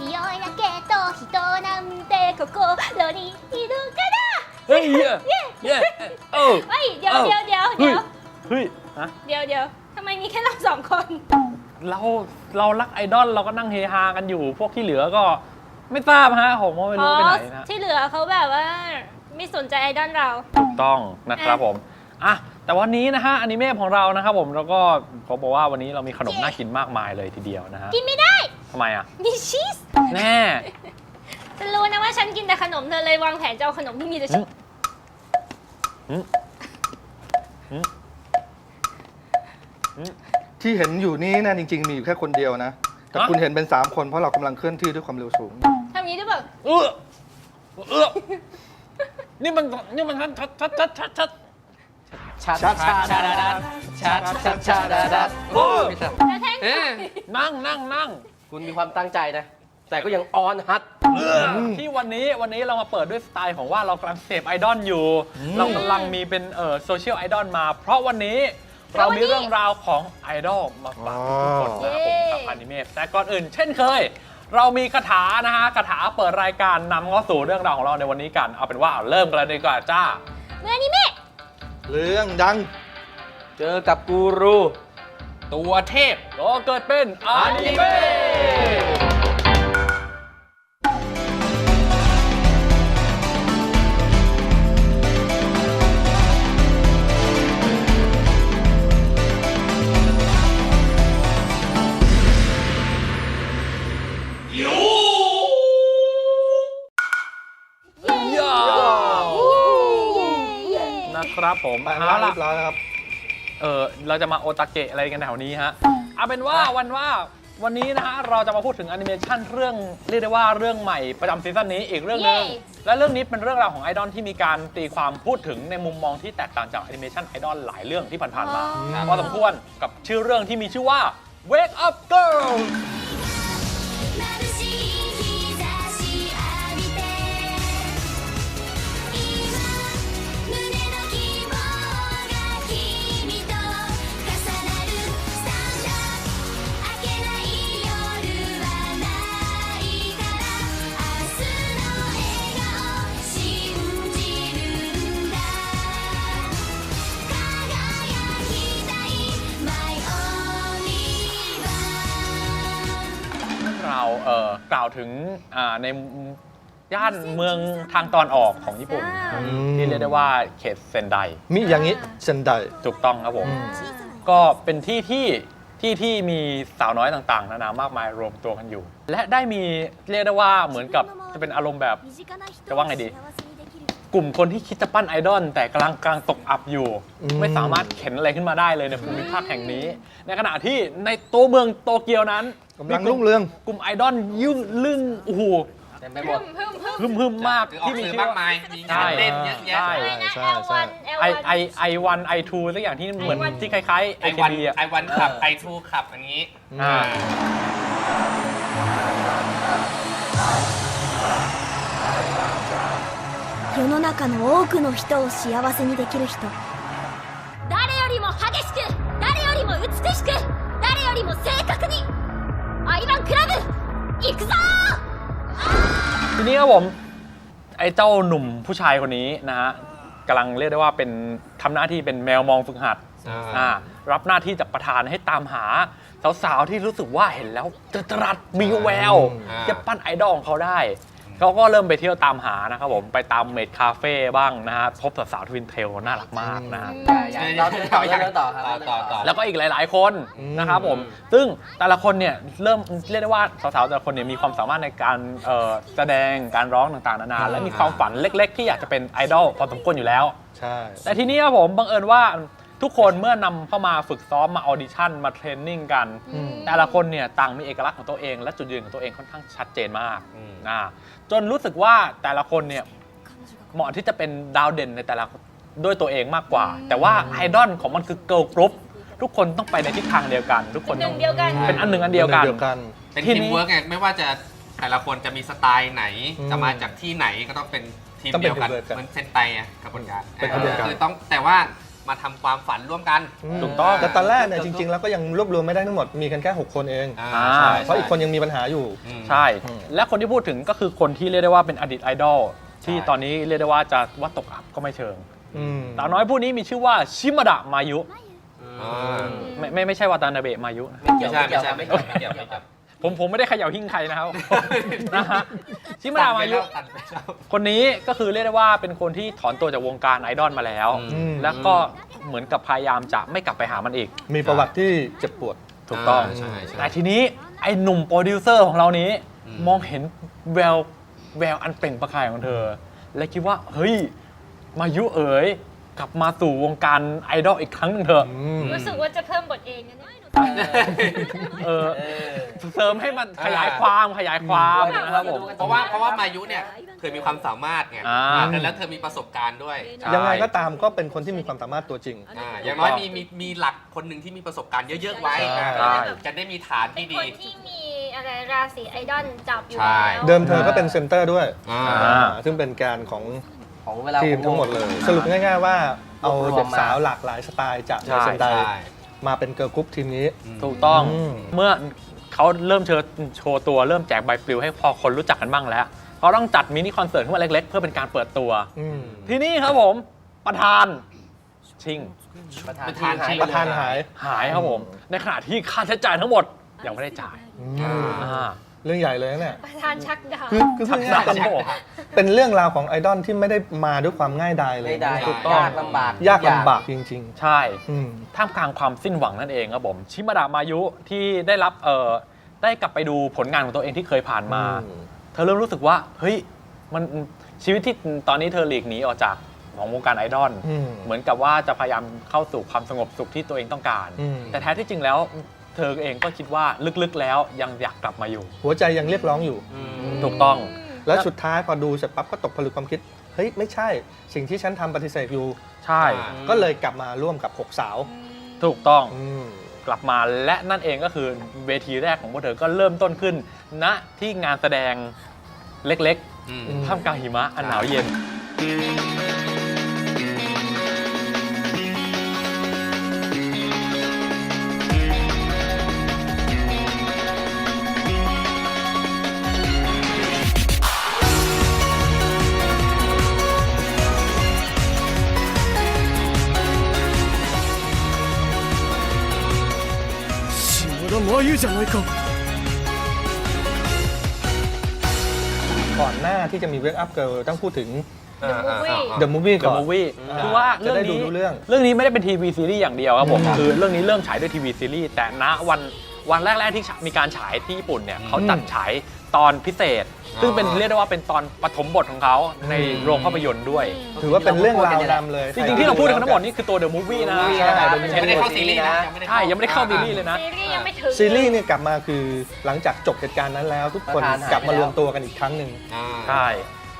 強いだけど人なんて心にいるか เฮ้ยเย้เย้เออ らเฮ้ยเดี๋ยว เอ้า เดี๋ยวเดี๋ยวเดี๋ยว เฮ้ยฮะ เดี๋ยวเดี๋ยวทำไมมีแค่เราสองคน เราเรารักไอดอลเราก็นั่งเฮฮากันอยู่ พวกที่เหลือก็ไม่ทราบฮะผมก็ไม่ เพ รู้ ราะ ไปไหนนะ ที่เหลือเขาแบบว่า ไม่สนใจไอดอลเรา ถูกต้องนะครับผมอ่ะแต่วันนี้นะฮะอนิเมะของเรานะครับผมแล้วก็เขาบอกว่าวันนี้เรามีขนมน่ากินมากมายเลยทีเดียวนะฮะ กินไม่ได้ ทำไมอะ มีชีสแน่ ฉันรู้นะว่าฉันกินแต่ขนมเธอเลยวางแผนจะเอาขนมที่มีแต่ชีสอืม ที่เห็นอยู่นี่นะจริง ๆ มีอยู่แค่คนเดียวนะ แต่ฮะ คุณเห็นเป็น 3 คนเพราะเรากำลังเคลื่อนที่ด้วยความเร็วสูง ทำอย่างนี้ด้วยแบบเออเออนี่มันนี่มันชัดชัดชัดชัดชัดชัดชัดชัดชัดชัดชัดชัดชัดโอ้ไม่ใช่แล้วแท่งเอ๊ะนั่งนั่งนั่ง คุณมีความตั้งใจนะ แต่ก็ยังออนฮัท ที่วันนี้วันนี้เรามาเปิดด้วยสไตล์ของว่าเรากำลังเสพไอดอลอยู่ เรากำลังมีเป็นเอ่อโซเชียลไอดอลมา เพราะวันนี้เรามีเรื่องราวของไอดอลมาฝากทุกคนนะครับผมกับอนิเมะแต่ก่อนอื่น เช่นเคย เรามีคาถานะฮะคาถาเปิดรายการนำเข้าสู่เรื่องราวของเราในวันนี้กัน เอาเป็นว่าเริ่มกันเลยดีกว่าจ้า เมื่อนี้เมะเรื่องดัง เจอกับกูรู ตัวเทพก็เกิดเป็นอนิเมะย่านะครับผมแปลงเอาร่างล่ะเรียบร้อยแล้วครับ เออเราจะมาโอตาเกะอะไรกันแถวนี้ฮะเอาเป็นว่าวันว่าวันนี้นะฮะเราจะมาพูดถึงแอนิเมชันเรื่องเรียกได้ว่าเรื่องใหม่ประจำซีซั่นนี้อีกเรื่องหนึงเย้และเรื่องนี้เป็นเรื่องราวของไอดอลที่มีการตีความพูดถึงในมุมมองที่แตกต่างจากแอนิเมชันไอดอลหลายเรื่องที่ผ่านๆมาพอสมควรกับชื่อเรื่องที่มีชื่อว่า Wake Up Girl ถึงอ่าในย่านเมืองทางตอนออกของญี่ปุ่นอ่าที่เรียกได้ว่าเขตเซนไดมิอย่างนี้เซนได ถูกต้องครับผม ก็เป็นที่ที่ที่ที่มีสาวน้อยต่างๆ นานามากมายรวมตัวกันอยู่ และได้มีเรียกได้ว่าเหมือนกับจะเป็นอารมณ์แบบ จะว่าไงดี กลุ่มคนที่คิดจะปั้นไอดอลแต่กำลังกลางตกอับอยู่ อืม ไม่สามารถเข็นอะไรขึ้นมาได้เลยในภูมิภาคแห่งนี้ ในขณะที่ในตัวเมืองโตเกียวนั้น กำลังรุ่งเรือง กลุ่มไอดอลยุ่งลึ่งโอ้โห เต็มไปหมด พึ่มพึ่ม ฮึมฮึมมาก คือออก ที่มี สื่อ ชื่อ มาก ว่า มาย มีงานเล่นเยอะแยะ ใช่ อะไรนะ ใช่ใช่ L1 ไอ L1 ไอไอวันไอทูสักอย่างที่เหมือน I1 ที่คล้ายๆ ไอวัน AKB อะ ไอวันขับไอทูขับอันนี้ อ่า 世の中の多くの人を幸せにできる人誰よりも激しく誰よりも美しく誰よりも正確に アイバンクラブ行くぞ ทีนี้ครับผม ไอ้เจ้าหนุ่มผู้ชายคนนี้นะฮะกำลังเรียกได้ว่าเป็นทำหน้าที่เป็นแมวมองฝึกหัด อ่า อ่ารับหน้าที่จากประธานให้ตามหา สาวๆ ที่รู้สึกว่าเห็นแล้วจะตรัสมีแวว อ่า จะปั้นไอดอลของเขาได้ เขาก็เริ่มไปเที่ยวตามหานะครับผมไปตามเมดคาเฟ่บ้างนะฮะพบสาวๆทวินเทลน่ารักมากนะฮะเราเดินต่อเดินต่อครับต่อต่อต่อ แล้วก็อีกหลาย ๆ คนอืมนะครับผม ซึ่งแต่ละคนเนี่ยเริ่มเรียกได้ว่าสาวๆแต่ละคนเนี่ยมีความสามารถในการเอ่อแสดงการร้องต่างๆนานาและมีความฝันเล็ก ๆ ที่อยากจะเป็นไอดอลพอสมควรอยู่แล้ว ใช่ แต่ทีนี้ครับผมบังเอิญว่า ทุกคนเมื่อนำเข้ามาฝึกซ้อมมาออดิชั่นมาเทรนนิ่งกัน อืม แต่ละคนเนี่ยต่างมีเอกลักษณ์ของตัวเอง และจุดยืนของตัวเองค่อนข้างชัดเจนมากอืมอ่าจนรู้สึกว่าแต่ละคนเนี่ยเหมาะที่จะเป็นดาวเด่นในแต่ละด้วยตัวเองมากกว่า แต่ว่าไอดอลของมันคือเกิร์ลกรุ๊ปทุกคนต้องไปในทิศทางเดียวกัน ทุกคนหนึ่ต้องงเดียวกัน เป็นอันหนึ่งอันเดียวกัน เดียวกัน เป็นทีทีนี้มเวิร์กไงไม่ว่าจะแต่ละคนจะมีสไตล์ไหน อืมจะมาจากที่ไหนก็ต้องเป็นทีมต้องเป็เดีนยวกันทีมเดียวกันเหมือนเซนไตอะกระบวนการเป็นกระบวนการ คือต้องแต่ว่า มาทำความฝันร่วมกัน ถูกต้อง แต่ตอนแรกเนี่ยจริง ๆ แล้วก็ยังรวบรวมไม่ได้ทั้งหมดมีกันแค่ 6 คนเองอ่าอ่าใช่ เพราะอีกคนยังมีปัญหาอยู่ อืม ใช่ อืม และคนที่พูดถึงก็คือคนที่เรียกได้ว่าเป็นอดีตไอดอลที่ใช่ ตอนนี้เรียกได้ว่าจะว่าตกอับก็ไม่เชิงอืม สาวน้อยผู้นี้มีชื่อว่าชิมาดะมายุ อ่า ไม่ไม่ไม่ใช่วาตานาเบะมายุนะ ไม่เกี่ไม่ยวใช่ไม่ไม่เกี่ยวใช่ครับไม่เกี่ยวไม่เกี่ยว ผมผมไม่ได้เขย่าหิ้งใครนะครับ นะฮะชิมาดะมายุ ตัดไปแล้ว คนนี้ก็คือเรียกได้ว่าเป็นคนที่ถอนตัวจากวงการไอดอลมาแล้วอือืม แล้วก็เหมือนกับพยายามจะไม่กลับไปหามันอีก มีประวัติที่เจ็บปวด ถูกต้องาใช่ใช่ แต่ทีนี้ไอ้หนุ่มโปรดิวเซอร์ของเรานี้ อืม มองเห็นแววแววอันเปล่งประกายของเธอ และคิดว่า เฮ้ย มายุเอ๋ยกลับมาสู่วงการไอดอลอีกครั้งหนึ่งเถอะ รู้สึกว่าจะเพิ่มบทเองนะเนี่ยเออ เออเสริมให้มันขยายความขยายความนะครับผม เพราะว่าเพราะว่ามายุเนี่ยเคยมีความสามารถไงอ่าอ่า แล้วเธอมีประสบการณ์ด้วยใช่ ยังไงก็ตามก็เป็นคนที่มีความสามารถตัวจริง อ่าอย่างน้อยมีมีมีหลักคนหนึ่งที่มีประสบการณ์เยอะๆไว้ใช่อ่าใช่ จะได้มีฐานเป็นที่คดีนที่มีอะไรราศีไอดอลจับอยู่ใช่ แล้วเดิมเธอก็เป็นเซนเตอร์ด้วยอ่า อ่าซึ่งเป็นแกนของของเวลา ทีมทั้งหมดเลย สรุปง่ายๆว่าเอารวบรวมเด็กมาสาวหลากหลายสไตล์จากใช่ ในเซนไดใช่ มาเป็นเกิร์ลกรุ๊ปทีมนี้ ถูกต้องอืม เมื่อเขาเริ่มเชิญโชว์ตัวเริ่มแจกใบปลิวให้พอคนรู้จักกันบ้างแล้วเขาต้องจัดมินิคอนเสิร์ตขึ้นมาเล็กๆ เพื่อเป็นการเปิดตัว อืมที่นี่ครับผมประธานชิงประธานประธานทีมหายชิงไปประธานหายหายครับผม ในขณะที่ค่าใช้จ่ายทั้งหมดยังไม่ได้จ่ายอือ่ามอ่า เรื่องใหญ่เลยนะเนี่ยประธานชักดาบ คือคือพูดง่ายๆเป็นครับผมเป็นเรื่องราวของไอดอลที่ไม่ได้มาด้วยความง่ายดายเลยไม่ได้ถูกต้อง ยากลำบากยากลำบากจริง ใช่ ๆ อืม ท่ามกลางความสิ้นหวังนั่นเองครับผม ชิมาดะมายุที่ได้รับเอ่อได้กลับไปดูผลงานของตัวเองที่เคยผ่านมาเธอเริ่มรู้สึกว่า เฮ้ยมันชีวิตที่ตอนนี้เธอหลีกหนีออกจากของวงการไอดอล อืม เหมือนกับว่าจะพยายามเข้าสู่ความสงบสุขที่ตัวเองต้องการ อืม แต่แท้ที่จริงแล้ว เธอเองก็คิดว่าลึกๆแล้วยังอยากกลับมาอยู่ หัวใจยังเรียกร้องอยู่อืมถูกต้อง แล้วสุดท้ายพอดูเสร็จปั๊บก็ตกผลึกความคิด เฮ้ย ไม่ใช่ สิ่งที่ฉันทำปฏิเสธอยู่ ใช่อ่าก็เลยกลับมาร่วมกับหกสาวถูกต้องอืม กลับมาและนั่นเองก็คือเวทีแรกของพวกเธอก็เริ่มต้นขึ้น ณที่งานแสดงเล็กอืม ๆท่ามกลางหิมะอันหนาวเย็น ก่อนหน้าที่จะมี Wake Up Girl ต้องพูดถึงอ่าอ่าอ่า The Movie เดก่อะอนมูวี่อ่าคือว่าจะเรื่องได้ดูนี้รู้เรื่องเรื่องนี้ไม่ได้เป็นทีวีซีรีส์อย่างเดียวครับผมครับคือเรื่องนี้เริ่มฉายด้วยทีวีซีรีส์แต่ณวันวันแรกๆที่มีการฉายที่ญี่ปุ่นเนี่ยเขาจัดฉาย ตอนพิเศษ ซึ่งเป็นเรียกได้ว่าเป็นตอนปฐมบทของเขาในโรงภาพยนตร์ด้วย ถือว่าเป็นเรื่องราวนำเลย จริงๆที่เราพูดกันทั้งหมดนี่คือตัวเดอะมูวี่นะใช่ยังไม่ได้เข้าซีรีส์นะยังไม่ได้ใช่ยังไม่ได้เข้าซีรีส์เลยนะ ซีรีส์ยังไม่ถึงซีรีส์เนี่ยกลับมาคือหลังจากจบเหตุการณ์นั้นแล้ว ทุกคนประธานหาย กลับมาไปแล้วรวมตัวกันอีกครั้งหนึ่ง อ่าใช่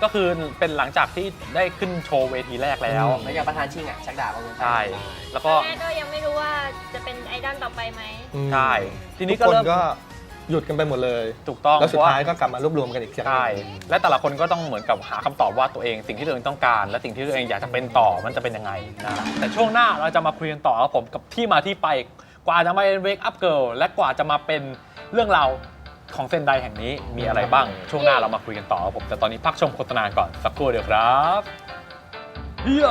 ก็คือเป็นหลังจากที่ได้ขึ้นโชว์เวทีแรกแล้ว อืม แล้วอย่างประธานชิงอะชักดาบเอาเงินไป ใช่ แล้วตก็ อนแรกก็ยังไม่รู้ว่าจะเป็นไอดอลต่อไปไหมอืมใช่ ทีนี้ทุก็กคนเริ่มก็ หยุดกันไปหมดเลย ถูกต้องแล้วสุดเพระท้ายก็กลับมารวบรวมกันอีกครั้งหนึ่งใช่และแต่ละคนก็ต้องเหมือนกับหาคำตอบว่าตัวเองสิ่งที่ตัวเองต้องการ และสิ่งที่ตัวเองอยากจะเป็นต่อมันจะเป็นยังไงนะแต่ช่วงหน้าเราจะมาคุยกันต่อครับผมกับที่มาที่ไปกว่าจะมาเป็น Wake Up Girl และกว่าจะมาเป็นเรื่องราวของเซนไดแห่งนี้มีอะไรบ้าง ช่วงหน้าเรามาคุยกันต่อครับผมแต่ตอนนี้พักชมโฆษณาก่อนสักครู่เดียวครับเฮีย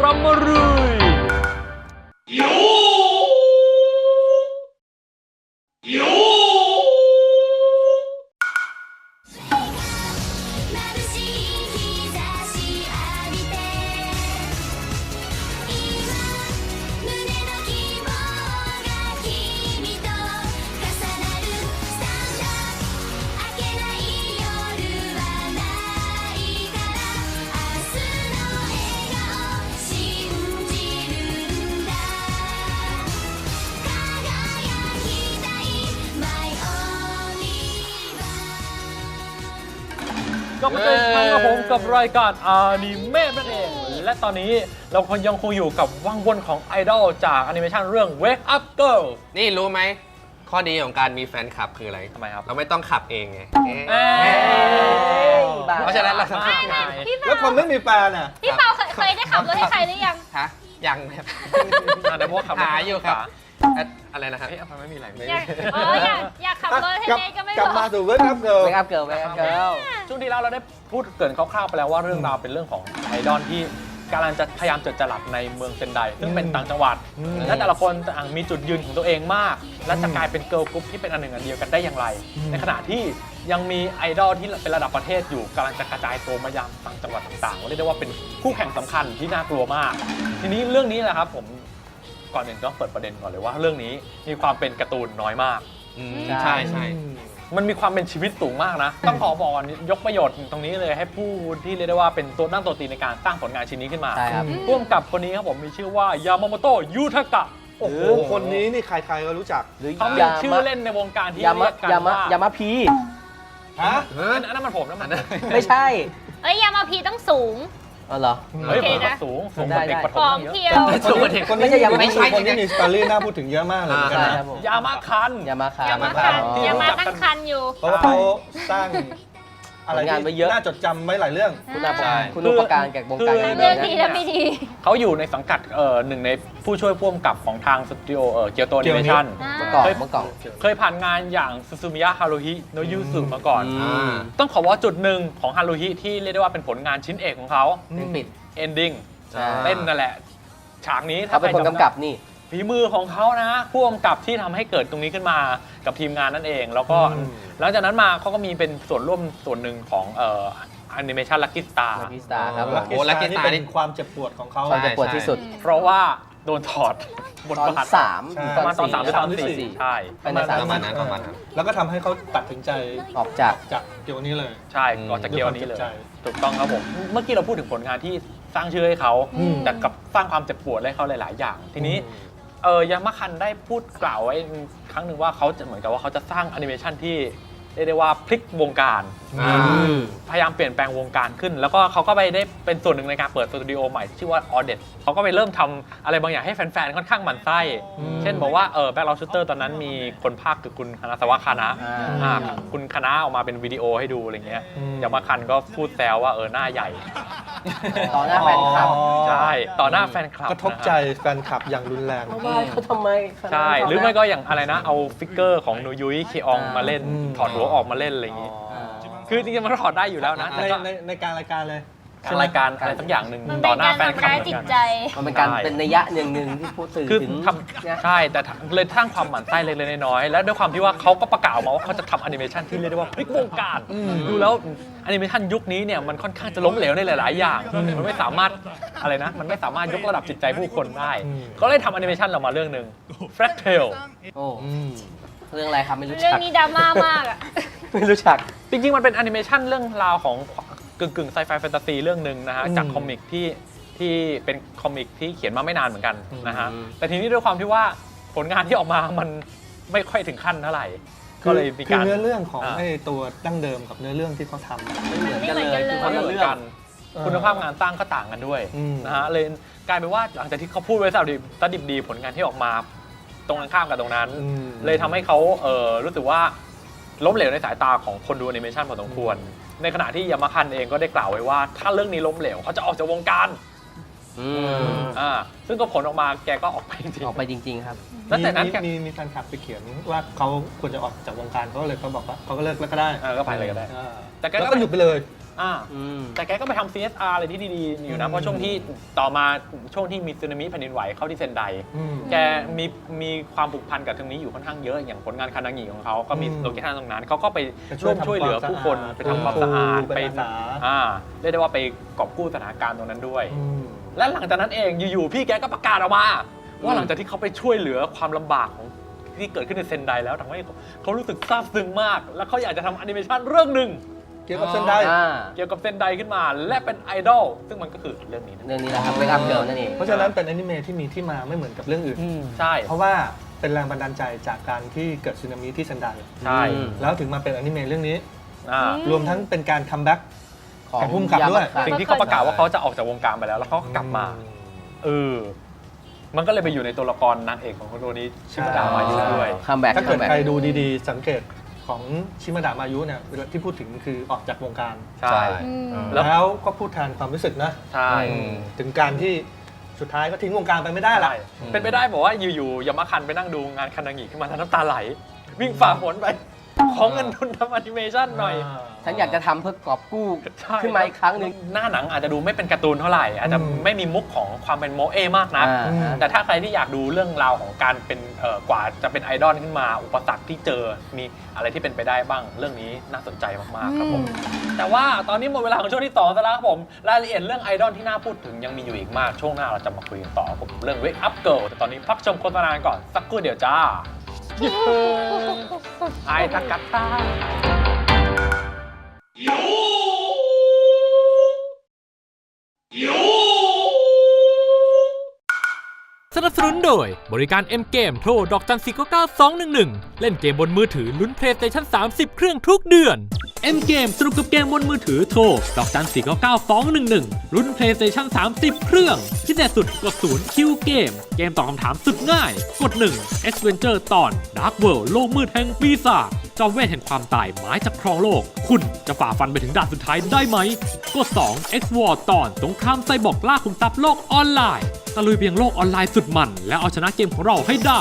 รัมมารุย眩 ก็มาเจอกันครับผมกับรายการอนิเมะนั่นเอง และตอนนี้เราคงยังคงอยู่กับวังวนของไอดอลจากแอนิเมชันเรื่อง Wake Up Girl นี่รู้ไหม ข้อดีของการมีแฟนคลับคืออะไร ทำไมครับ เราไม่ต้องขับเองไงเอ้ยบ้าเพราะฉะนั้นเราไม่ไม่พี่แล้วเปาคนไม่มีแฟนอะพี่เปาเคยเคยได้ขับรถให้ใครหรือยัง ฮะยังครับ อะเดี๋ยวพวกขับรถ หาอยู่ครับอะ อะไรนะครับเฮ้ยมันไม่มีอะไรไม่อยากเอออยากอยากขับรถให้กลับเนก็ไม่กลับบอมากสู่เว็บครับเกิร์ล เวกอัพเกิร์ลเวกอัพเกิร์ล ช่วงที่แล้วเราได้พูดเกรินคร่าวๆไปแล้วว่าเรื่องราวเป็นเรื่องของไอดอลที่กำลังจะพยายามจดจรัสในเมืองเซนไดซึ่งเป็นต่างจังหวัดอืมและแต่ละคนต่างมีจุดยืนของตัวเองมาก และจะกลายเป็นเกิร์ลกรุ๊ปที่เป็นอันหนึ่งอันเดียวกันได้อย่างไร อืม ในขณะที่ยังมีไอดอลที่เป็นระดับประเทศอยู่กำลังจะกระจายตัวมายังต่างจังหวัดต่างๆเรียกได้ว่าเป็นคู่แข่งสำคัญที่น่ากลัวมาก ทีนี้เรื่องนี้แหละครับผม ก่อนอื่นต้องเปิดประเด็นก่อนเลยว่าเรื่องนี้มีความเป็นการ์ตูนน้อยมาก อืมใช่ใช่ มันมีความเป็นชีวิตสูงมากนะ ต้องขอบอกก่อนยกประโยชน์ตรงนี้เลยให้ผู้ที่เรียกได้ว่าเป็นตัวนั่งตัวตีในการสร้างผลงานชิ้นนี้ขึ้นมาใช่ครับ ร่วมกับคนนี้ครับผมมีชื่อว่ายามาโมโตะยูทากะ โอ้โหคนนี้นี่ใครๆก็รู้จัก หรือเขามียาชื่อมะเล่นในวงการที่ยามะเรียกกันยามะว่ายามะพี ฮะ อันอันนั้นมันผมนะมัน ไม่ใช่ เอ้ยยามาพีต้องสูง เออเหรอ เฮ้ยโอเคผมก็นะสูงสูงกว่าได้เด็กได้ประถผมอตั้มงเยอะเพรียวสูงกว่าเด็ก คนไม่นี้ใช่ยังไม่ไม่ใช่ใช่คนที่มีสตอรี่น่าพูดถึงเยอะมากเลยเหมือนกันใช่นะ ครับผมยามะคัน ยามะคายามาคันที่ยารู้มาจักกันตั้งคันอยู่ เพราะว่าเขาสร้าง อะไรผลงานไว้เยอะ น่าจดจำไว้หลายเรื่อง คุณอาใช่ คุณอุปการแก่วงการคือการเรื่เมือองงดีนะและไม่ดี เขาอยู่ในสังกัดเอ่อหนึ่งในผู้ช่วยผู้กำกับของทางสตูดิโอเอ่อเกียวโตเกีนิยวเมนิชั่นอ่าเมื่อก่อนเมื่อก่อน เคยผ่านงานอย่างซูซูมิยะฮารุฮิโนยูสุมาก่อน อืม ต้องขอว่าจุดหนึ่งของฮารุฮิที่เรียกได้ว่าเป็นผลงานชิ้นเอกของเขาเพลงปิด ending ใช่ เต้นนั่นแหละ ฉากนี้เขาเป็นคนใรจำกำกับนี่ ฝีมือของเขานะผู้กำกับที่ทำให้เกิดตรงนี้ขึ้นมากับทีมงานนั่นเอง แล้วก็อืม หลังจากนั้นมาเขาก็มีเป็นส่วนร่วมส่วนหนึ่งของเอ่อแอนิเมชันลักกี้สตาร์ลักกี้สตาร์ครับผลัมกโอ้กี้ส Lucky ตาร์นี่ Star เป็นความเจ็บปวดของเขา ความเจ็บปวดที่สุด เพราะว่าโดนถอดบทตอนบาทสามใช่ ประมาณตอนสามหรือตอนหรือสี่สี่ใช่ ไปในสามประมาณนั้นประมาณนั้น แล้วก็ทำให้เขาตัดสินใจออกจาก จากเกี่ยวนี้เลย ใช่ก่อนจากเกียวนี้เลย ด้วยความเจ็บใจ ถูกต้องครับผม เมื่อกี้เราพูดถึงผลงานที่สร้างชื่อให้เขาอืมแต่กับสร้างความเจ็บปวดให้เขาหลาย ๆ อย่าง ทีนี้อืม เออยามาคันได้พูดกล่าวไว้ครั้งหนึ่งว่าเขาจะเหมือนกับว่าเขาจะสร้างแอนิเมชันที่เรียกได้ว่าพลิกวงการ พยายามเปลี่ยนแปลงวงการขึ้น แล้วก็เขาก็ไปได้เป็นส่วนหนึ่งในการเปิดสตูดิโอใหม่ที่ชื่อว่า Audit เขาก็ไปเริ่มทำอะไรบางอย่างให้แฟนๆ ค่อนข้างหมั่นไส้อืมเช่นบอกว่าเออแบ็คเราชูเตอร์ตอนนั้นมีคนภาคคือคุณคณะสวะคณะอ่าอ่าคุณคณะออกมาเป็นวิดีโอให้ดูอะไรเงี้ยอืมยามาคันก็พูดแซวว่าเออหน้าใหญ่ต่อหน้าแฟนคลับอ๋อใช่ต่อหน้าแฟนคลับกระทบใจนคแฟนคลับอย่างรุนแรงเขาว่าเขาทำไมใช่หรือไม่ก็อย่างอะไรนะเอาฟิกเกอร์ของนูยุ้ยเคอองมาเล่นอืมถอดหัวออกมาเล่นอะไรอย่างงี้อ่า คือจริงๆมันก็ถอดได้อยู่แล้วนะในแต่ก็ในในการรายการเลยการรายการอะไรสักอย่างหนึ่งมันต่เป็อนหน้าการแฟนคลับทำร้ายเหมือนจิตกันใจมันเป็นการใช่เป็นนัยยะอย่างหนึ่งที่พูดสื่อคือถึงทนะำใช่แต่เลยสร้างความหมั่นไส้เล็กๆน้อยๆแล้วด้วยความที่ว่าเขาก็ประกาศออกมาว่าเขาจะทำแอนิเมชันที่เรียกได้ว่าพลิกวงการดูแล้วแอนิเมชันยุคนี้เนี่ยมันค่อนข้างจะล้มเหลวในหลาย ๆ อย่าง มันไม่สามารถอะไรนะ มันไม่สามารถยกระดับจิตใจผู้คนได้อืมก็เลยทำแอนิเมชันออกมาเรื่องหนึ่ง f r a c t a l โอ้ อืม เรื่องอะไรครับไม่รู้เรื่อจังกนี้ดราม่ามากอะ ไม่รู้จัก จริงๆ มันเป็นแอนิเมชันเรื่องราวของกึ่งกึ่งไซไฟแฟนตาซีเรื่องหนึ่งนะฮะ อืมจากคอมิกที่ที่เป็นคอมิกที่เขียนมาไม่นานเหมือนกันนะฮะ อืม แต่ทีนี้ด้วยความที่ว่าผลงานที่ออกมามันไม่ค่อยถึงขั้นเท่าไหร่ ก็เลยมีคืกาอรเนื้อเรื่องของอ่า ไอ้ตัวดั้งเดิมกับเนื้อเรื่องที่เขาทำ ไม่เหมือนไม่กันเหมือนกันเลยมันไม่เหมือนกันเออคุณภาพงานสร้างก็ต่างกันด้วยอืม นะฮะเลยกลายเป็นว่าหลังจากที่เขาพูดไว้สดิบสดิบดีผลงานที่ออกมา ตรงกันข้ามกับตรงนั้น อืม เลยทำให้เขาเออรู้สึกว่าล้มเหลวในสายตาของคนดูแอนิเมชันพอสมควร ในขณะที่ยามาคันเองก็ได้กล่าวไว้ว่า ถ้าเรื่องนี้ล้มเหลวเขาจะออกจากวงการอืมอ่าซึ่งก็ผลออกมาแกก็ออกไปจริงออกไปจริง ๆ ครับๆแล้วแต่นั้นแกมีมีมีแฟนคลับไปเขียนว่าเขาควรจะออกจากวงการเขาก็เลยเขาบอกว่าเขาก็เลิกแล้วก็ได้เออก็ไปเลยก็ได้ อ่าแต่แกก็ แล้วก็หยุดไปเลย อ่าอืม แต่แกก็ไปทำ CSR อะไรที่ดีๆ อยู่นะอืมเพราะช่วงที่ต่อมาช่วงที่มีสึนามิแผ่นดินไหวเข้าที่เซนได อืม แกมีมีความผูกพันกับตรงนี้อยู่ค่อนข้างเยอะอย่างผลงานคานางิของเขาก็มีอืมโลเคชั่นตรงนั้นเขาก็ไปไปช่ร่ววยมทำช่วยเหลือผู้คนความไปทำความสะอาดเป็นอาสา อ่าเรียกได้ว่าไปกอบกู้สถานการณ์ตรงนั้นด้วย อืม และหลังจากนั้นเองอยู่ๆพี่แกก็ประกาศออกมา ว่าอืมหลังจากที่เขาไปช่วยเหลือความลำบากของที่เกิดขึ้นในเซนไดแล้วทำให้เขารู้สึกซาบซึ้งมาก และเขาอยากจะทำแอนิเมชันเรื่องหนึ่ง เกี่ยวกับเส้นได้ อ่าเกี่ยวกับเซนไดขึ้นมา และเป็นไอดอลซึ่งมันก็คือเรื่องนี้นะเรื่องนี้แหละครับเวกอัพเกิลนั่นเองเพราะฉะนั้นเป็นแอนิเมะที่มีที่มาไม่เหมือนกับเรื่องอื่นใช่เพราะว่าเป็นแรงบันดาลใจจากการที่เกิดสึนามิที่เซนไดใช่อืมแล้วถึงมาเป็นแอนิเมะเรื่องนี้ อ่าอืมรวมทั้งเป็นการคัมแบ็ก ของแต่ภูมิกับด้วยามาสิ่งที่เขาประกาศว่าเขาจะออกจากวงการไปแล้ว แล้วเขาก็กลับมา เออ มันก็เลยไปอยู่ในตัวละครนางเอกของคนตัวนี้ชิมาดามายุด้วย คัมแบ็ก ถ้าคัเกิมดแบ็กใครดูดีๆ สังเกต ของชิมาดามายุเนี่ยเวลาที่พูดถึงคือออกจากวงการ ใช่ อืมแล้วแล้วก็พูดแทนความรู้สึกนะใช่ถึงการที่สุดท้ายก็ทิ้งวงการไปไม่ได้ละได้เป็นไปได้บอกว่าอยู่ๆยามาคันไปนั่งดูงานคานางิขึ้นมาแล้วน้ำตาไหล วิ่งฝ่าฝนไป ของเงินทุนทำแอนิเมชันหน่อย ฉันอยากจะทำเพื่อกอบกู้ใช่ขึ้นมาอีกครั้งหนึ่ง หน้าหนังอาจจะดูไม่เป็นการ์ตูนเท่าไหร่ อาจจะอืมไม่มีมุกของความเป็นโมเอมากนะอ่าอืมแต่ถ้าใครที่อยากดูเรื่องราวของการเป็นเอ่อกว่าจะเป็นไอดอลขึ้นมา อุปสรรคที่เจอ มีอะไรที่เป็นไปได้บ้าง เรื่องนี้น่าสนใจมากๆครับผม แต่ว่าตอนนี้หมดเวลาของช่วงที่2ซะแล้วครับผม รายละเอียดเรื่องไอดอลที่น่าพูดถึงยังมีอยู่อีกมาก ช่วงหน้าเราจะมาคุยกันต่อครับผมเรื่อง Wake Up Girl แต่ตอนนี้พักชมโฆษณาก่อนสักครู่เดี๋ยวจ้าไอตากาตา สนับสนุนโดยบริการ M เกมโทรดอกจัน4 9 9 2 1 1เล่นเกมบนมือถือลุ้น PlayStation 30 เครื่องทุกเดือน M เกมสนุกกับเกมบนมือถือโทรดอกจัน4 9 9 2 1 1ลุ้น PlayStation 30 เครื่องพิเศษสุดกดศูนย์คิวเกม เกมตอบคำถามสุดง่าย กด 1 Adventure ตอน Dark World โลกมืดแห่งปีศาจ จอมเวทแห่งความตายไม้จะครองโลก คุณจะฝ่าฟันไปถึงด่านสุดท้ายได้ไหมกด2 X War ตอนสงครามไซบอร์กล่าขุมทรัพย์โลกออนไลน์ตะลุยเพียงโลกออนไลน์สุดมัน และเอาชนะเกมของเราให้ได้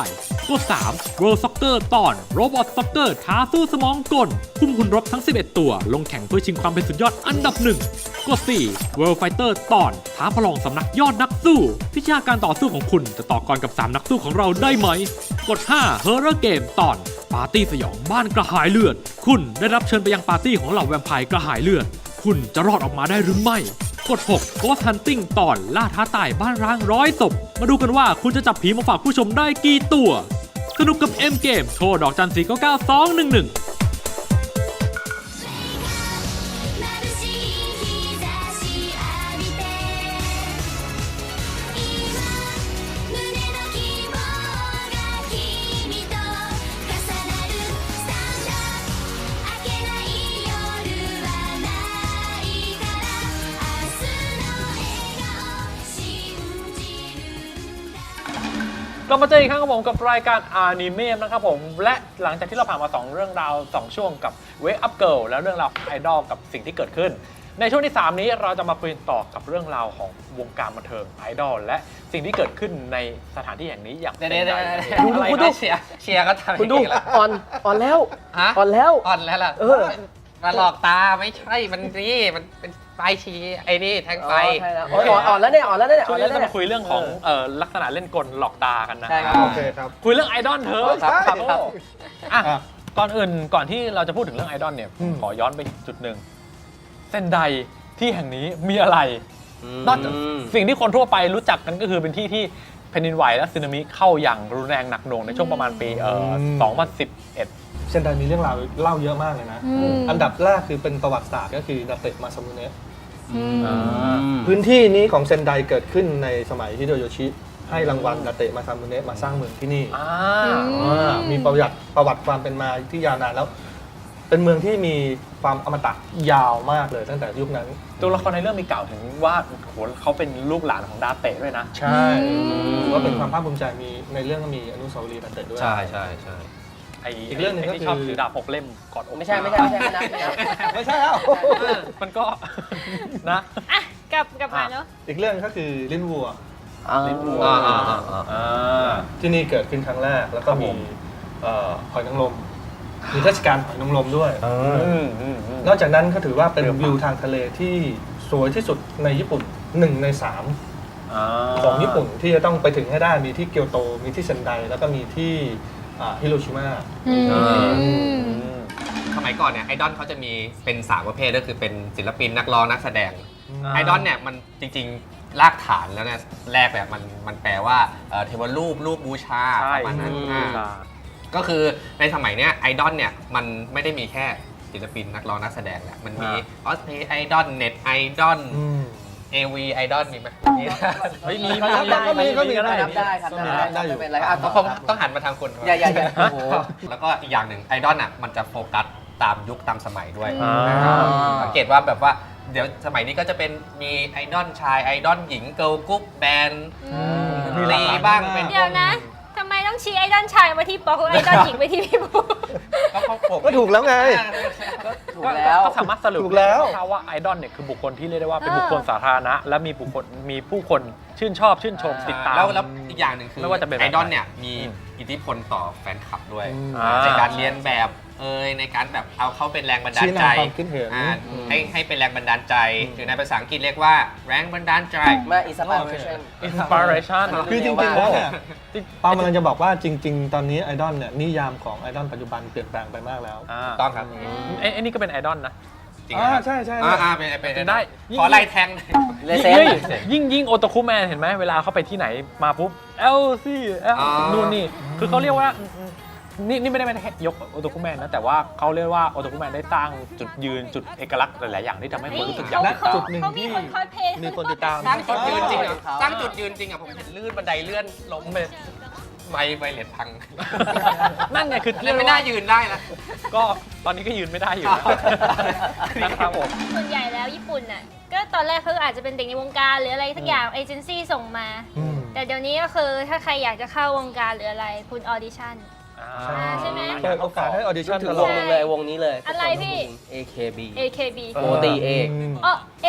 กด3 World Soccer เตอน Robot Soccer ท้าสู้สมองกลคุมหุ่นรบทั้ง 11 ตัว ลงแข่งเพื่อชิงความเป็นสุดยอดอันดับหนึ่งกด4 World Fighter ตอนท้าประลองสำนักยอดนักสู้พิชาการต่อสู้ของคุณจะต่อกรกับ 3 นักสู้ของเราได้ไหม กด 5 Horror Game ตอนปาร์ตี้สยองบ้านกระหายเลือด คุณได้รับเชิญไปยังปาร์ตี้ของเหล่าแวมไพร์กระหายเลือด คุณจะรอดออกมาได้หรือไม่กด6 Ghost Hunting ตอนล่าท้าตายบ้านร้างร้อยศพมาดูกันว่าคุณจะจับผีมาฝากผู้ชมได้กี่ตัว สนุกกับ M เกมโทรดอกจันสี่เก้าเก้าสองหนึ่งหนึ่ง มาเจออีกครั้งกับผมกับรายการอนิเมะนะครับผมและหลังจากที่เราผ่านมา 2 เรื่องราว 2 ช่วงกับ Wake Up Girl แล้วเรื่องราวไอดอลกับสิ่งที่เกิดขึ้น ในช่วงที่ 3 นี้เราจะมาคุยต่อกับเรื่องราวของวงการบันเทิงไอดอลและสิ่งที่เกิดขึ้นในสถานที่แห่งนี้อย่างเดี๋ยวป็เดี๋ยนวใหญ่เดี๋ยวอะไรคุณคดูรับเชียร์เชียร์ก็ทำคุณดูอีกแล้วอ่อนอ่อนแล้วฮะอ่อนแล้วอ่อนแล้วล่ะเออมาหลอกตาไม่ใช่มันนี่มันเป็น ไฟชีไอ้นี่แทงไฟ อ๋อใช่แล้วโอ้ยอ่อนอ่อนแล้วเนี่ยอ่อนแล้วเนี่ยช่อ่วองนนี้แล้วเราจะเนี่ย มาคุยเรื่องของเอ่อลักษณะเล่นกลหลอกตากันนะ ใช่ครับ โอเคครับ คุยเรื่องไอดอลเถอะครับครับครับ อะอะ ก่อนอื่นก่อนที่เราจะพูดถึงเรื่องไอดอลเนี่ยอืมขอย้อนไปจุดหนึ่งเส้นใดที่แห่งนี้มีอะไร นอกจากสิ่งที่คนทั่วไปรู้จักกันก็คือเป็นที่ที่แผ่นดินไหวและสึนามิเข้าอย่างรุนแรงหนักหน่วงในช่วงประมาณปีเอ่อ2011 เซนไดมีเรื่องราวเล่าเยอะมากเลยนะอันดับแรกคือเป็นประวัติศาสตร์ก็คือดาเตะมาซามุเนะ พื้นที่นี้ของเซนไดเกิดขึ้นในสมัยฮิโดโยชิ ให้รางวัลดาเตะมาซามุเนะมาสร้างเมืองที่นี่อ่าอ่ามีประวัติประวัติความเป็นมาที่ยาวนานแล้ว เป็นเมืองที่มีความอมตะยาวมากเลยตั้งแต่ยุคนั้น ตัวละครในเรื่องมีกล่าวถึงว่าโหเขาเป็นลูกหลานของดาเตะด้วยนะ ใช่ถือว่าเป็นความภาคภูมิใจมีในเรื่องก็มีอนุสาวรีย์ดาเตะด้วย ใช่ใช่ใช่ ไอ้อีกเรื่องหนึ่งก็ไที่ชอบคือถือดาบหกเล่มกอดอกไม่ใช่ไม่ใช่ไม่ใช่ไม่นับไม่นับ ไม่ใช่แล้วมันก็ นะอะกลับกลับมาเนาะอีกเรื่องก็คือลิ้นวัวลิ้นวัวอ่าอ่าอ่าอ่า อ่า ที่นี่เกิดขึ้นครั้งแรกแล้วก็ครับผมีม เอ่อหอยนางรมมีเทศกาลหอยนางรมด้วยอืมอืมอืม นอกจากนั้นก็ถือว่าเป็นเรือปะวิวทางทะเลที่สวยที่สุดในญี่ปุ่นหนึ่งในสามาของญี่ปุ่นที่จะต้องไปถึงให้ได้มีที่เกียวโตมีที่เซนไดแล้วก็มีที่อ่า ฮิโรชิมาอืมอืม สมัยก่อนเนี่ยไอดอลเขาจะมีเป็นสามประเภทก็คือเป็นศิลปินนักร้องนักแสดง อ่า ไอดอลเนี่ยมันจริงๆรากฐานแล้วเนี่ยแรกแบบมันมันแปลว่าเอ่อเทวรูปรูปบูชาใช่ประมาณนั้นอืมอ่าก็คือในสมัยเนี้ยไอดอลเนี่ยมันไม่ได้มีแค่ศิลปินนักร้องนักแสดงแหละมันมีออสเพย์ไอดอลเน็ตไอดอล อืมเอวีไอดอลมีไหมมีเฮ้ยมีก็นับได้ก็มีก็มีก็ได้นับได้ครับนับได้ได้อยู่ไม่เป็นไรอะก็ก็คงต้องหันมาทางคุณอย่าอย่าอย่าโอ้โหแล้วก็อีกอย่างหนึ่งไอดอลอะมันจะโฟกัสตามยุคตามสมัยด้วยอ่านะครับสังเกตว่าแบบว่าเดี๋ยวสมัยนี้ก็จะเป็นมีไอดอลชายไอดอลหญิงเกิร์ลกรุ๊ปแบนด์มีหลากหลายบ้างเป็นเดี๋ยวนะทำไมต้ องต้องชี้ไอดอนชายมาที่ป๊อกไอดอนหญิงไปที่พี่บูก็เขาผมก็ถูกแล้วไง ถูกแล้ว ก็สามารถสรุปถูกแล้ว ได้ว่าไอดอลเนี่ยคือบุคคลที่เรียกได้ว่าเป็นบุคคลสาธารณะ และมีบุคคลมีผู้คนชื่นชอบชื่นชมติดตาม แล้วแล้วอีกอย่างหนึ่งคือไม่ว่าจะเป็นไอดอลเนี่ยมีอิทธิพลต่อแฟนคลับด้วยอ่ากการเรียนแบบ เอยในการแบบเอาเขาเป็นแรงบันดาลชี้ใจนำความคิดเห็น อ่าให้ให้เป็นแรงบันดาลใจหรือในภาษาอังกฤษเรียกว่าแรงบันดาลใจ มาอินสปิเรชัน inspiration คือจริงๆแล้วเนี่ยจริงปามกำลังจะบอกว่าจริง ๆ ตอนนี้ไอดอลเนี่ยนิยามของไอดอลปัจจุบันเปลี่ยนแปลงไปมากแล้ว อ่าต้องครับไอ้ไอ้นี่ก็เป็นไอดอลนะ จริงอ่าครับใช่ใช่อ่าอ่าเป็นเป็นเป็นได้ยิ่งขอไล่แทงหน่อยเลเซนยิ่งยิ่งยิ่งโอต k คุแมนเห็นไหมเวลาเขาไปที่ไหนมาปุ๊บเอลซี่เอลอ๋อ นู่นนี่ คือเขาเรียกว่า นี่นี่ไม่ได้ไม่ได้แค่ยกโอต k คุแมนนะ แต่ว่าเขาเรียกว่าโอต k คุแมนได้สร้างจุดยืนจุดเอกลักษณ์หลาย ๆ อย่างที่ทำให้คนรู้สึกอยากและติดตาม จุดหนึ่งเขามีที่คนคอยเพลย์มีคนติดตาม สร้างจุดยืนจริงเหรอเขาสร้างจุดยืนจริงอะผมเห็นลื่นบันไดเลื่อนล้มไปไมค์ไวเลสพังนั่นไงคือเล่นไม่น่ายืนได้นะ ก็ตอนนี้ก็ยืนไม่ได้อยู่นะครับผม ส่วนใหญ่แล้วญี่ปุ่นน่ะก็ตอนแรกเขาอาจจะเป็นเด็กในวงการหรืออะไรสักอย่างเอเจนซี่ส่งมาอืมแต่เดี๋ยวนี้ก็คือถ้าใครอยากจะเข้าวงการหรืออะไรคุณออดิชั่น อ่าใช่ไหม เปิดโอกาสให้ออดิชั่นถึตงลวอดงหนึงเลยวงนี้เลยอะไรพี่ AKB AKB โมตีเอกมอ๋อเอ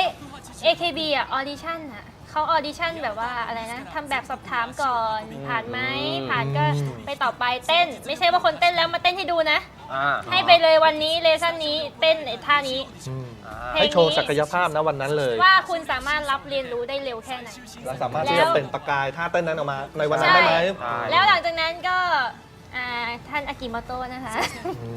AKB อะออดิชั่นอะเขาออดิชั่นแบบว่าอะไรนะทำแบบสอบถามก่อน ผ่านไหมผ่านก็ไปต่อไปเต้น ไม่ใช่ว่าคนเต้นแล้วมาเต้นให้ดูนะ อ่าให้ไปเลยวันนี้เลซันนี้เต้นไอ้ท่านี้อืมอ่าเพลงนี้ ให้โชว์ศักยภาพนะวันนั้นเลย ว่าคุณสามารถรับเรียนรู้ได้เร็วแค่ไหน เราสามารถที่จะเป็นประกายท่าเต้นนั้นออกมา ในวันนั้นได้ไหมใช่แล้วหลังจากนั้นก็ อ่าท่านอากิโมโตะนะคะ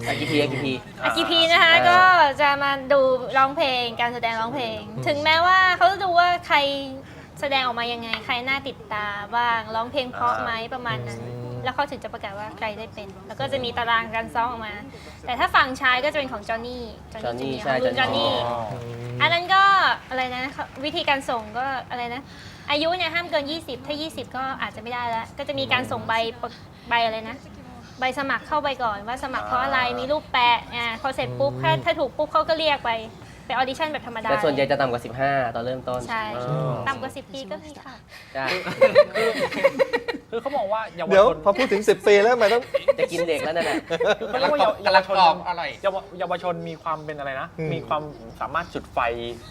อากิพีอากิพี อากิพีนะคะอ่าก็จะมาดูร้องเพลงการแสดงร้องเพลง ถึงแม้ว่าเขาจะดูว่าใครแสดงออกมายังไง ใครน่าติดตามบ้างร้องเพลงเพราะไหมประมาณนั้น แล้วเขาถึงจะประกาศว่าใครได้เป็น แล้วก็จะมีตารางการซ้อมออกมา แต่ถ้าฝั่งชายก็จะเป็นของจอห์นนี่จอห์นนี่จะใช่มีของรุ่นจอห์นนี่อันนั้นก็อะไรนะวิธีการส่งก็อะไรนะ อายุเนี่ยห้ามเกิน 20 ถ้า 20 ก็อาจจะไม่ได้แล้วก็จะมีการส่งใบประใบอะไรนะ ใบสมัครเข้าไปก่อน ว่าสมัครเพราะอะไรมีรูปแปะอ่าพอเสร็จปุ๊บถ้าถ้าถูกปุ๊บเขาก็เรียกไปไปออดิชั่นแบบธรรมดาแต่ส่วนใหญ่จะต่ำกว่า 15 ตอนเริ่มต้นใช่อ๋อต่ำกว่า 10 ปีก็มีค่ะ ใช่ คือเขาบอกว่าเยาวเดี๋ยวชนพอพูดถึง 10 ปีแล้วทำไมต้อง จะกินเด็กแล้วนั่นน่ะคือเขาเรียกว่าเยาวกำลังชนกรอบอร่อย เยาวเยาวชนมีความเป็นอะไรนะ อืม มีความสามารถจุดไฟ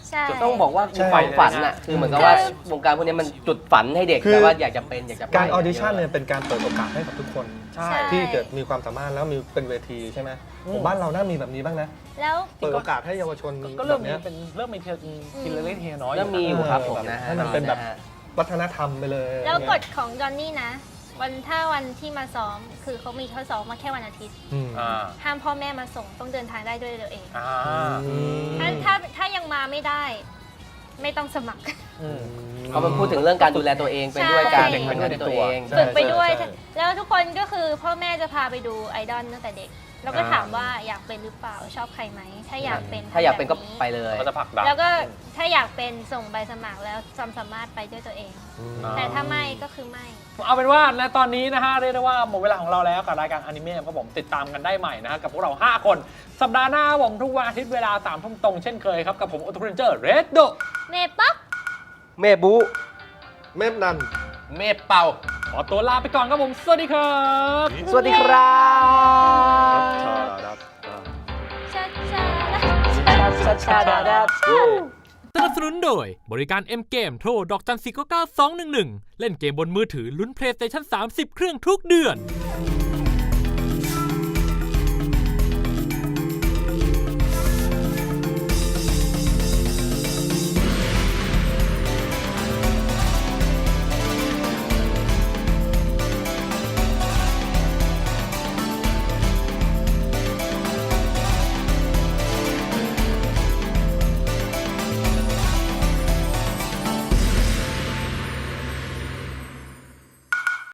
ใช่ ต้องบอกว่ามีความฝันน่ะ คือเหมือนกับว่าวงการพวกนี้มันจุดฝันให้เด็กคือ แต่ว่าอยากจะเป็นอยากจะไปการออดิชั่นเนี่ยเป็นการเปิดโอกาสให้กับทุกคนใช่ ที่เกิดมีความสามารถแล้วมีเป็นเวทีใช่ไหมอืม ผมบ้านเราน่ามีแบบนี้บ้างนะแล้ว เปิดโอกาสให้เยาวชนก็เริ่มแบบมีเนี้ยเป็นเริ่มมีเทียทีละเล็กทีละน้อยเริ่มมีอยู่ครับผมนะฮะ ให้มันเป็นแบบ วัฒนธรรมไปเลยแล้วกฎของจอห์นนี่นะ วันถ้าวันที่มาซ้อม คือเขามีเขาซ้อมมาแค่วันอาทิตย์ อืมอ่าห้ามพ่อแม่มาส่งต้องเดินทางได้ด้วยตัวเองอ่าถ้าถ้าถ้ายังมาไม่ได้ ไม่ต้องสมัคร อืมเพราะมันพูดถึงเรื่องการดูแลตัวเองไปด้วยใช่ การเป็นคนในตัวเองใช่ฝึกไปด้วยใช่แล้วทุกคนก็คือพ่อแม่จะพาไปดูไอดอลตั้งแต่เด็ก แล้วก็อ่าถามว่าอยากเป็นหรือเปล่าชอบใครไหม ถ้าอยากเป็นถ้าอยากเป็นก็ทำแบบไปเลยก็จะผลักดัน แล้วก็ถ้าอยากเป็นส่งใบสมัครแล้วความสามารถไปด้วยตัวเองอ่าแต่ถ้าไม่ก็คือไม่ เอาเป็นว่าณตอนนี้นะฮะเรียกได้ว่าหมดเวลาของเราแล้วกับรายการอนิเมะครับผมติดตามกันได้ใหม่นะฮะกับพวกเรา 5 คน สัปดาห์หน้าครับผมทุกวันอาทิตย์เวลา3ามทุ่มตรงเช่นเคยครับ กับผมโอทูเรนเจอร์เรดโด เมป๊อก เมบุ เมฟนัน เมฆเป่า ขอตัวลาไปก่อนครับผม สวัสดีครับ สวัสดีครับชาชาชาชาดาดาสนับสนุนโดย บริการ M เกมโทรดอกจัน4 9 2 1 1เล่นเกมบนมือถือลุ้น PlayStation 30 เครื่องทุกเดือน